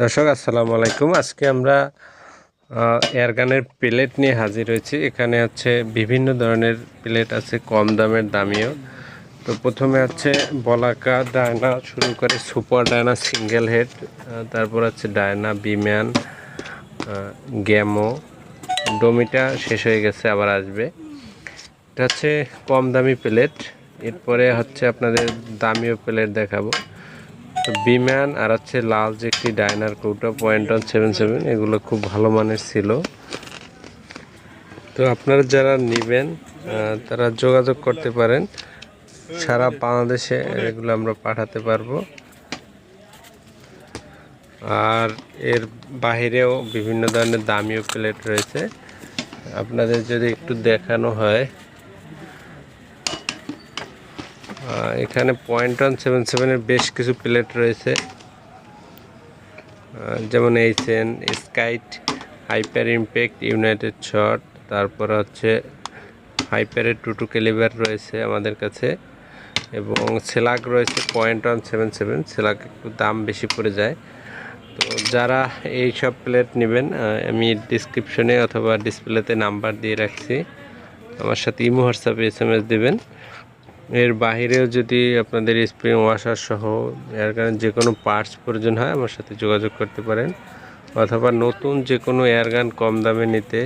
দর্শক, আসসালামু আলাইকুম। আজকে আমরা এয়ারগানের প্লেট নিয়ে হাজির হয়েছি। এখানে হচ্ছে বিভিন্ন ধরনের প্লেট আছে, কম দামের, দামিও। তো প্রথমে হচ্ছে বলাকা ডায়না শুরু করে সুপার ডায়না সিঙ্গেল হেড তারপর হচ্ছে ডায়না বিম্যান গ্যামো। ডোমিটা শেষ হয়ে গেছে, আবার আসবে। এটা হচ্ছে কম দামি প্লেট। এরপরে হচ্ছে আপনাদের দামিও প্লেট দেখাবো। তো বিম্যান আর হচ্ছে লাল যে একটি ডাইনার কৌটা পয়েন্ট ওয়ান সেভেন সেভেন, এগুলো খুব ভালো মানের ছিল। তো আপনারা যারা নেবেন তারা যোগাযোগ করতে পারেন। সারা বাংলাদেশে এগুলো আমরা পাঠাতে পারব। আর এর বাহিরেও বিভিন্ন ধরনের দামিও প্লেট রয়েছে। আপনাদের যদি একটু দেখানো হয়। এখানে পয়েন্ট ওয়ান সেভেন সেভেনের বেশ কিছু প্লেট রয়েছে। যেমন এইচএন স্কাইট হাইপার ইমপ্যাক্ট ইউনাইটেড শট তারপর হচ্ছে হাইপারের টু টু ক্যালিবার রয়েছে আমাদের কাছে। এবং সেলাক রয়েছে পয়েন্ট ওয়ান সেভেন সেভেন সেলাক একটু দাম বেশি পড়ে যায়। তো যারা এই সব প্লেট নেবেন আমি ডিসক্রিপশনে অথবা ডিসপ্লেতে নাম্বার দিয়ে রাখছি। আমার সাথে ইমো হোয়াটসঅ্যাপে এস এম এস দেবেন। এর বাহিরেও যদি আপনাদের স্প্রিং ওয়াশার সহ এর কারণে যে কোনো পার্টস প্রয়োজন হয়, আমার সাথে যোগাযোগ করতে পারেন। অথবা নতুন যে কোনো এয়ারগান কম দামে নিতে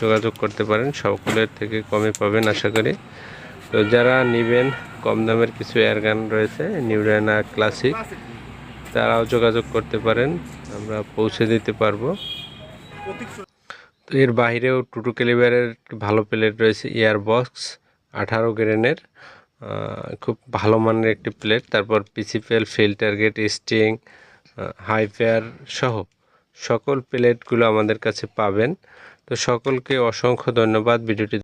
যোগাযোগ করতে পারেন। সকলের থেকে কমে পাবেন আশা করি। তো যারা নেবেন, কম দামের কিছু এয়ারগান রয়েছে নিউরানা ক্লাসিক, তারাও যোগাযোগ করতে পারেন। আমরা পৌঁছে দিতে পারব। তো এর বাইরেও টুটু ক্যালিবারের ভালো প্লেট রয়েছে ইয়ারবক্স আঠারো গ্রেনের। খুব ভালো মানের একটি প্লেট তারপর পিসিপিএল ফিল্টার গেট স্টিং হাইফেয়ার সহ সকল প্লেটগুলো আমাদের কাছে পাবেন। তো সকলকে অসংখ্য ধন্যবাদ। ভিডিওটি